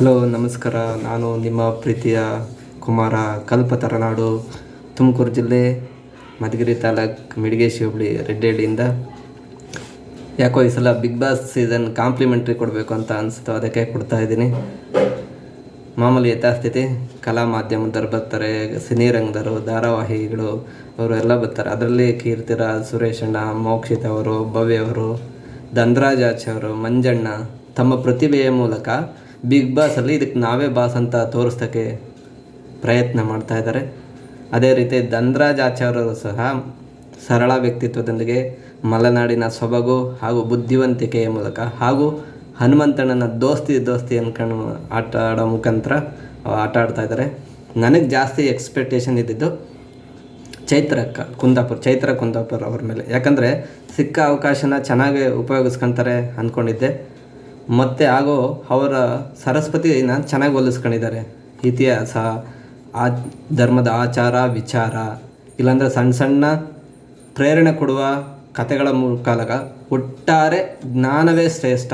Hello, ನಮಸ್ಕಾರ. ನಾನು ನಿಮ್ಮ ಪ್ರೀತಿಯ ಕುಮಾರ ಕಲ್ಪತರನಾಡು ತುಮಕೂರು ಜಿಲ್ಲೆ, ಮಧುಗಿರಿ ತಾಲೂಕು ಮಿಡಿಗೇಶಿ ಹೋಬಳಿ ರೆಡ್ಡಿಹಳ್ಳಿಯಿಂದ ಯಾಕೋ ಈ ಸಲ ಬಿಗ್ ಬಾಸ್ ಸೀಸನ್ ಕಾಂಪ್ಲಿಮೆಂಟ್ರಿ ಕೊಡಬೇಕು ಅಂತ ಅನಿಸ್ತು ಅದಕ್ಕೆ ಕೊಡ್ತಾ ಇದ್ದೀನಿ. ಮಾಮೂಲಿ ಯಥಾಸ್ಥಿತಿ, ಕಲಾ ಮಾಧ್ಯಮದವ್ರು ಬರ್ತಾರೆ ಸಿನಿರಂಗದವರು ಧಾರಾವಾಹಿಗಳು, ಅವರು ಎಲ್ಲ ಬರ್ತಾರೆ. ಅದರಲ್ಲಿ ಕೀರ್ತಿರಾಜ್ ಸುರೇಶಣ್ಣ ಮೋಕ್ಷಿತ್ ಅವರು, ಭವ್ಯ ಅವರು, ಧನ್ರಾಜ್ ಅವರು, ಮಂಜಣ್ಣ, ತಮ್ಮ ಪ್ರತಿಭೆಯ ಮೂಲಕ ಬಿಗ್ ಬಾಸಲ್ಲಿ ಇದಕ್ಕೆ ನಾವೇ ಬಾಸ್ ಅಂತ ತೋರಿಸ್ತಕ್ಕೆ ಪ್ರಯತ್ನ ಮಾಡ್ತಾ ಇದ್ದಾರೆ. ಅದೇ ರೀತಿ ಧನ್ರಾಜ್ ಆಚಾರ್ಯರು ಸಹ ಸರಳ ವ್ಯಕ್ತಿತ್ವದೊಂದಿಗೆ ಮಲೆನಾಡಿನ ಸೊಬಗು ಹಾಗೂ ಬುದ್ಧಿವಂತಿಕೆಯ ಮೂಲಕ ಹಾಗೂ ಹನುಮಂತಣ್ಣನ ದೋಸ್ತಿ ದೋಸ್ತಿ ಅನ್ಕೊಂಡು ಆಟ ಆಡೋ ಮುಖಾಂತರ ಆಟ ಆಡ್ತಾ ಇದ್ದಾರೆ. ನನಗೆ ಜಾಸ್ತಿ ಎಕ್ಸ್ಪೆಕ್ಟೇಷನ್ ಇದ್ದಿದ್ದು ಚೈತ್ರ ಕುಂದಾಪುರ್ ಕುಂದಾಪುರ ಚೈತ್ರ ಕುಂದಾಪುರ ಅವ್ರ ಮೇಲೆ. ಯಾಕಂದರೆ ಸಿಕ್ಕ ಅವಕಾಶನ ಚೆನ್ನಾಗಿ ಉಪಯೋಗಿಸ್ಕೊಂತಾರೆ ಅಂದ್ಕೊಂಡಿದ್ದೆ ಮತ್ತು ಹಾಗೂ ಅವರ ಸರಸ್ವತಿನ ಚೆನ್ನಾಗಿ ಹೋಲಿಸ್ಕೊಂಡಿದ್ದಾರೆ. ಇತಿಹಾಸ, ಆ ಧರ್ಮದ ಆಚಾರ, ವಿಚಾರ, ಇಲ್ಲಾಂದರೆ ಸಣ್ಣ ಸಣ್ಣ ಪ್ರೇರಣೆ ಕೊಡುವ ಕಥೆಗಳ ಮೂಲಕ ಒಟ್ಟಾರೆ ಜ್ಞಾನವೇ ಶ್ರೇಷ್ಠ,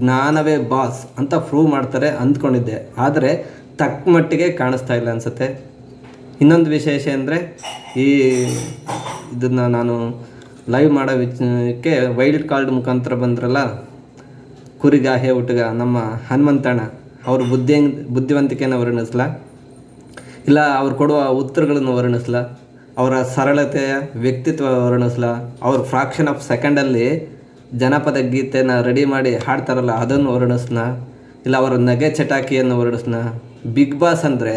ಜ್ಞಾನವೇ ಬಾಸ್ ಅಂತ ಪ್ರೂವ್ ಮಾಡ್ತಾರೆ ಅಂದ್ಕೊಂಡಿದ್ದೆ. ಆದರೆ ತಕ್ಕ ಮಟ್ಟಿಗೆ ಕಾಣಿಸ್ತಾ ಇಲ್ಲ ಅನಿಸುತ್ತೆ. ಇನ್ನೊಂದು ವಿಶೇಷ ಅಂದರೆ ಈ ಇದನ್ನು ನಾನು ಲೈವ್ ಮಾಡೋ ವಿಚಕ್ಕೆ ವೈಲ್ಡ್ ಕಾರ್ಡ್ ಮುಖಾಂತರ ಬಂದ್ರಲ್ಲ ಕುರಿಗಾಹೆ ಹುಟ್ಟುಗ ನಮ್ಮ ಹನುಮಂತಣ್ಣ ಅವ್ರ ಬುದ್ಧಿ ಬುದ್ಧಿವಂತಿಕೆಯನ್ನು ವರ್ಣಿಸ್ಲ? ಇಲ್ಲ, ಅವ್ರು ಕೊಡುವ ಉತ್ತರಗಳನ್ನು ವರ್ಣಿಸ್ಲ? ಅವರ ಸರಳತೆಯ ವ್ಯಕ್ತಿತ್ವ ವರ್ಣಿಸ್ಲ? ಅವ್ರ ಫ್ರಾಕ್ಷನ್ ಆಫ್ ಸೆಕೆಂಡಲ್ಲಿ ಜನಪದ ಗೀತೆನ ರೆಡಿ ಮಾಡಿ ಹಾಡ್ತಾರಲ್ಲ, ಅದನ್ನು ವರ್ಣಿಸ್ನ ಇಲ್ಲ, ಅವರ ನಗೆ ಚಟಾಕಿಯನ್ನು ವರ್ಣಿಸ್ನ ಬಿಗ್ ಬಾಸ್ ಅಂದರೆ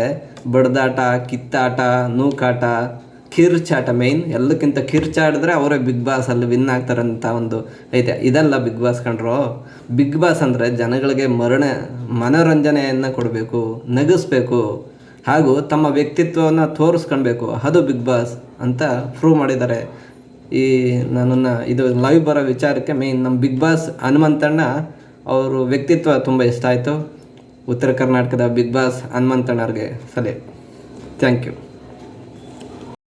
ಬಡ್ದಾಟ, ಕಿತ್ತಾಟ, ನೂಕಾಟ ಕಿರ್ಚಾಟ ಮೇಯ್ನ್ ಎಲ್ಲಕ್ಕಿಂತ ಕಿರ್ಚಾಡಿದ್ರೆ ಅವರೇ ಬಿಗ್ ಬಾಸ್ ಅಲ್ಲಿ ವಿನ್ ಆಗ್ತಾರಂತ ಒಂದು ಐತೆ. ಇದಲ್ಲ ಬಿಗ್ ಬಾಸ್ ಕಂಡ್ರು ಬಿಗ್ ಬಾಸ್ ಅಂದರೆ ಜನಗಳಿಗೆ ಮರಣ, ಮನೋರಂಜನೆಯನ್ನು ಕೊಡಬೇಕು, ನಗಿಸ್ಬೇಕು, ಹಾಗೂ ತಮ್ಮ ವ್ಯಕ್ತಿತ್ವವನ್ನು ತೋರಿಸ್ಕೊಳ್ಬೇಕು. ಅದು ಬಿಗ್ ಬಾಸ್ ಅಂತ ಪ್ರೂವ್ ಮಾಡಿದ್ದಾರೆ. ಈ ನನ್ನನ್ನು ಇದು ಲೈವ್ ಬರೋ ವಿಚಾರಕ್ಕೆ ಮೇಯ್ನ್ ನಮ್ಮ ಬಿಗ್ ಬಾಸ್ ಹನುಮಂತಣ್ಣ ಅವರು ವ್ಯಕ್ತಿತ್ವ ತುಂಬ ಇಷ್ಟ ಆಯಿತು. ಉತ್ತರ ಕರ್ನಾಟಕದ ಬಿಗ್ ಬಾಸ್ ಹನುಮಂತಣ್ಣವ್ರಿಗೆ ಸಲಹೆ. Thank you